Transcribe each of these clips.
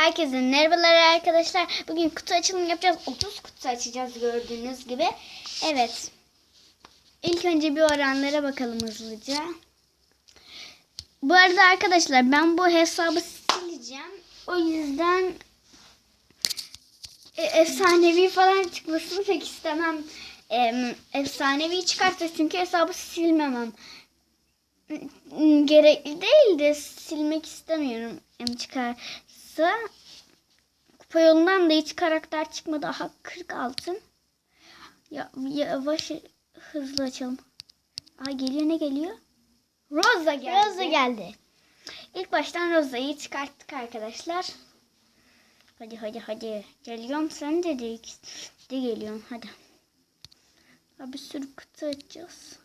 Herkese merhabalar arkadaşlar. Bugün kutu açılımı yapacağız. 30 kutu açacağız gördüğünüz gibi. Evet. İlk önce bir oranlara bakalım hızlıca. Bu arada arkadaşlar ben bu hesabı sileceğim. O yüzden e, efsanevi falan çıkmasını pek istemem. E, efsanevi çıkarsa çünkü hesabı silmemem gerekli değil de silmek istemiyorum. Yani çıkar 46. Kupa yolundan da hiç karakter çıkmadı. Aha 40 altın. Ya, yavaş hızlı açalım. Aha geliyor ne geliyor? Rosa geldi. Rosa geldi. İlk baştan Rosa'yı çıkarttık arkadaşlar. Hadi hadi hadi. Geliyorum sen de de de geliyorum hadi. Abi bir sürü kutu açacağız.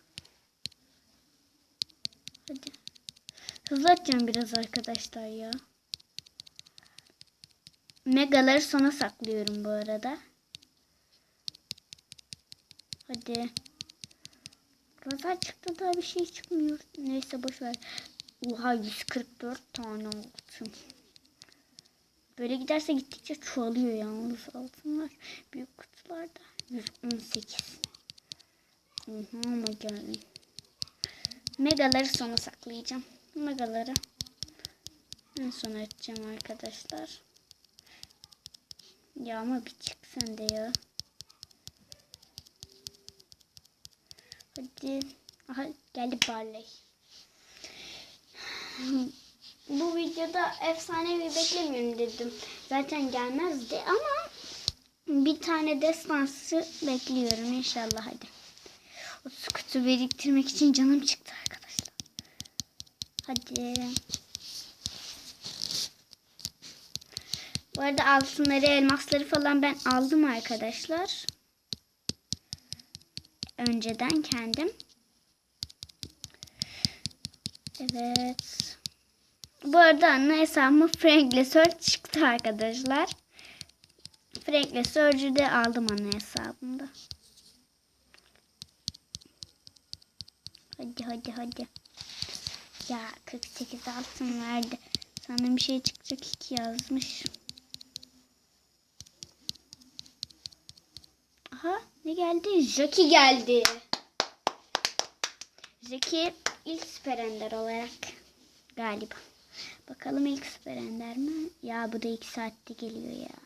Hadi. Hızlı açacağım biraz arkadaşlar ya. Megaları sona saklıyorum bu arada. Hadi. Rosa çıktı daha bir şey çıkmıyor. Neyse boş ver. Oha 144 tane altın. Böyle giderse gittikçe çoğalıyor yalnız altınlar. Büyük kutularda 118. Oha ama geldi. Megaları sona saklayacağım. Megaları en son açacağım arkadaşlar. Ya ama bir çık sen de ya. Hadi. Aha geldi Barley. Bu videoda efsanevi beklemiyorum dedim. Zaten gelmezdi ama bir tane destansı bekliyorum inşallah hadi. O kutu biriktirmek için canım çıktı arkadaşlar. Hadi. Bu arada altınları, elmasları falan ben aldım arkadaşlar. Önceden kendim. Evet. Bu arada ana hesabıma Frank'le Search çıktı arkadaşlar. Frank'le Search'ü de aldım ana hesabımda. Hadi hadi hadi. Ya 48 altın verdi. Sana bir şey çıkacak iki yazmış. Aha ne geldi? Jackie geldi. Jackie ilk süper ender olarak galiba. Bakalım ilk süper ender mi? Ya bu da iki saatte geliyor ya.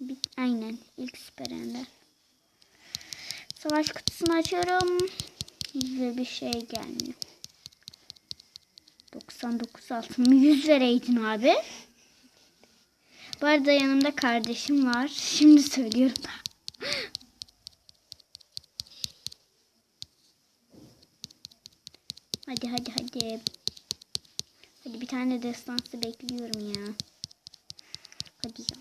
Bir, aynen ilk süper ender. Savaş kutusunu açıyorum. Ve bir şey gelmiyor. 99 altın 100 vereydin abi. Bu arada yanımda kardeşim var. Şimdi söylüyorum. hadi hadi hadi. Hadi bir tane destansı bekliyorum ya. Hadi ya.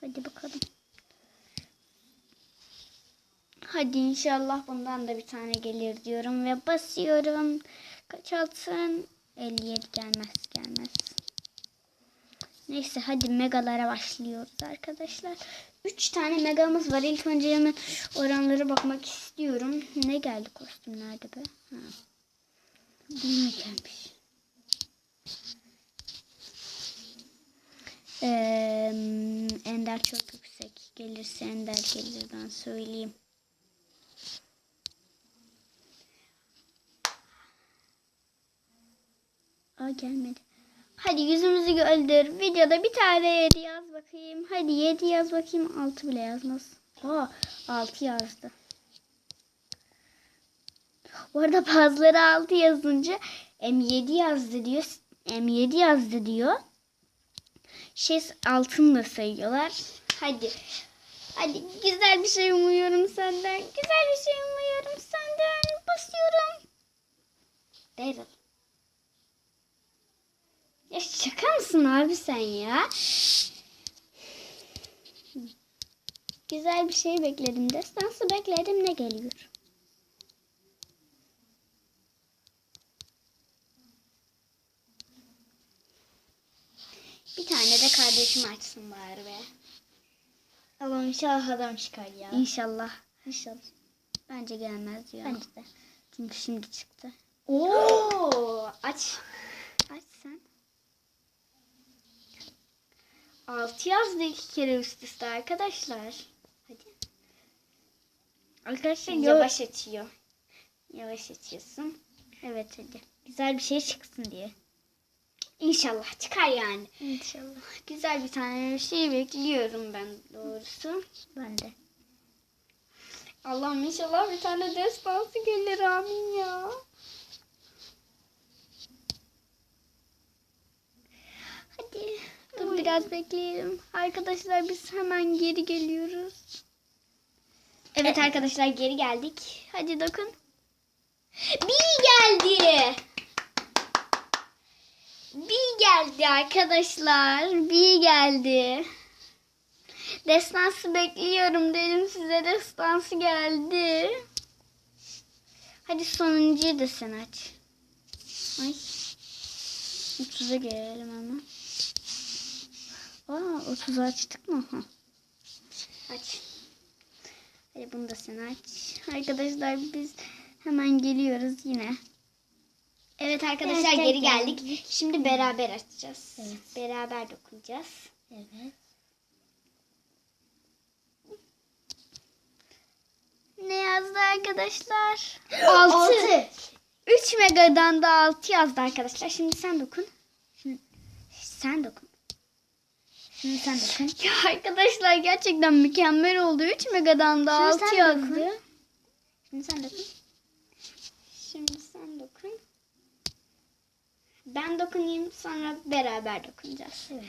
Hadi bakalım. Hadi inşallah bundan da bir tane gelir diyorum ve basıyorum. Kaç altın? 57 gelmez gelmez. Neyse hadi megalara başlıyoruz arkadaşlar. 3 tane megamız var. İlk önce hemen oranlara bakmak istiyorum. Ne geldi kostümlerde be? Ha. Bu ne gelmiş? Ee, Ender çok yüksek. Gelirse Ender gelir ben söyleyeyim. Gelmedi. Hadi yüzümüzü güldür. Videoda bir tane yedi yaz bakayım. Hadi yedi yaz bakayım. Altı bile yazmaz. Aa altı yazdı. Bu arada bazıları altı yazınca M7 yazdı diyor. M7 yazdı diyor şey altın da sayıyorlar. Hadi. Hadi güzel bir şey umuyorum senden. Güzel bir şey umuyorum senden. Basıyorum. Daryl. Ya şaka mısın abi sen ya? Güzel bir şey bekledim. Destansı bekledim ne geliyor? Bir tane de kardeşim açsın bari be. Allah'ım inşallah adam çıkar ya. İnşallah. İnşallah. Bence gelmez ya. Bence de. Çünkü şimdi çıktı. Oo, aç. Aç 6 yazdı iki kere üst üste arkadaşlar. Hadi. Arkadaşlar yavaş, yavaş açıyor. Yavaş açıyorsun. Evet hadi. Güzel bir şey çıksın diye. İnşallah çıkar yani. İnşallah. Güzel bir tane bir şey bekliyorum ben doğrusu. Ben de. Allah'ım inşallah bir tane destansı gelir amin ya. Dur biraz bekleyelim. Arkadaşlar biz hemen geri geliyoruz. Evet arkadaşlar geri geldik. Hadi dokun. Bir geldi. Bir geldi arkadaşlar. Bir geldi. Destansı bekliyorum dedim size destansı geldi. Hadi sonuncuyu da sen aç. Ay. 30'a gelelim hemen. Aa 30'u açtık mı? Ha. Aç. Hadi bunu da sen aç. Arkadaşlar biz hemen geliyoruz yine. Evet arkadaşlar Evet, geri geldik. geldik. Şimdi beraber açacağız. Evet. Beraber dokunacağız. Evet. Ne yazdı arkadaşlar? Altı. 3 megadan da 6 yazdı arkadaşlar. Şimdi sen dokun. Şimdi sen dokun. Şimdi sen dokun. Ya arkadaşlar gerçekten mükemmel oldu. 3 megadan da Şimdi 6 sen yazdı. dokun. Şimdi sen dokun. Şimdi sen dokun. Ben dokunayım sonra beraber dokunacağız. Evet.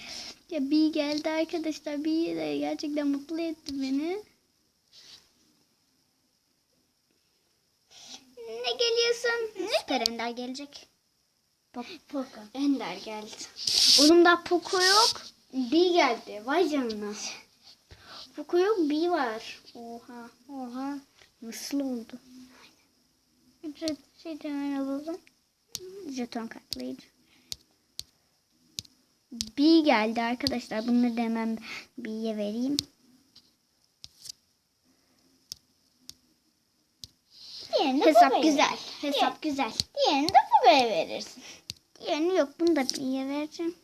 Ya bir geldi arkadaşlar. Bir de gerçekten mutlu etti beni. Ne geliyorsun? Süper Ender gelecek. Poka. Ender geldi. Oğlum daha Poco yok. Bir geldi. Vay canına. Poco yok bir var. Oha. Oha. Nasıl oldu? Ücret şey hemen alalım. Jeton katlayıcı. Bir geldi arkadaşlar. Bunları da hemen B'ye vereyim. Diğerini de Hesap güzel. Hesap güzel. Diğerini de Poka'ya verirsin. Diğerini yok. Bunu da B'ye vereceğim.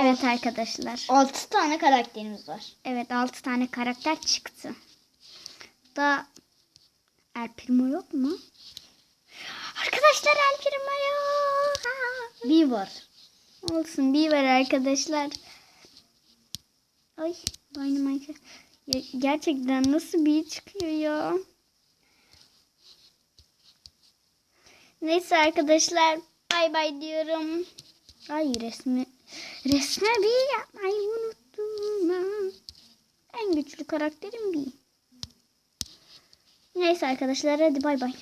Evet arkadaşlar. 6 tane karakterimiz var. Evet 6 tane karakter çıktı. Da El Primo yok mu? Arkadaşlar El Primo yok. Var. Olsun bir ver arkadaşlar. Ay Dynamite. Gerçekten nasıl bir çıkıyor ya. Neyse arkadaşlar bay bay diyorum. Ay resmi resme bir yapmayı unuttum. En güçlü karakterim bir. Neyse arkadaşlar hadi bay bay.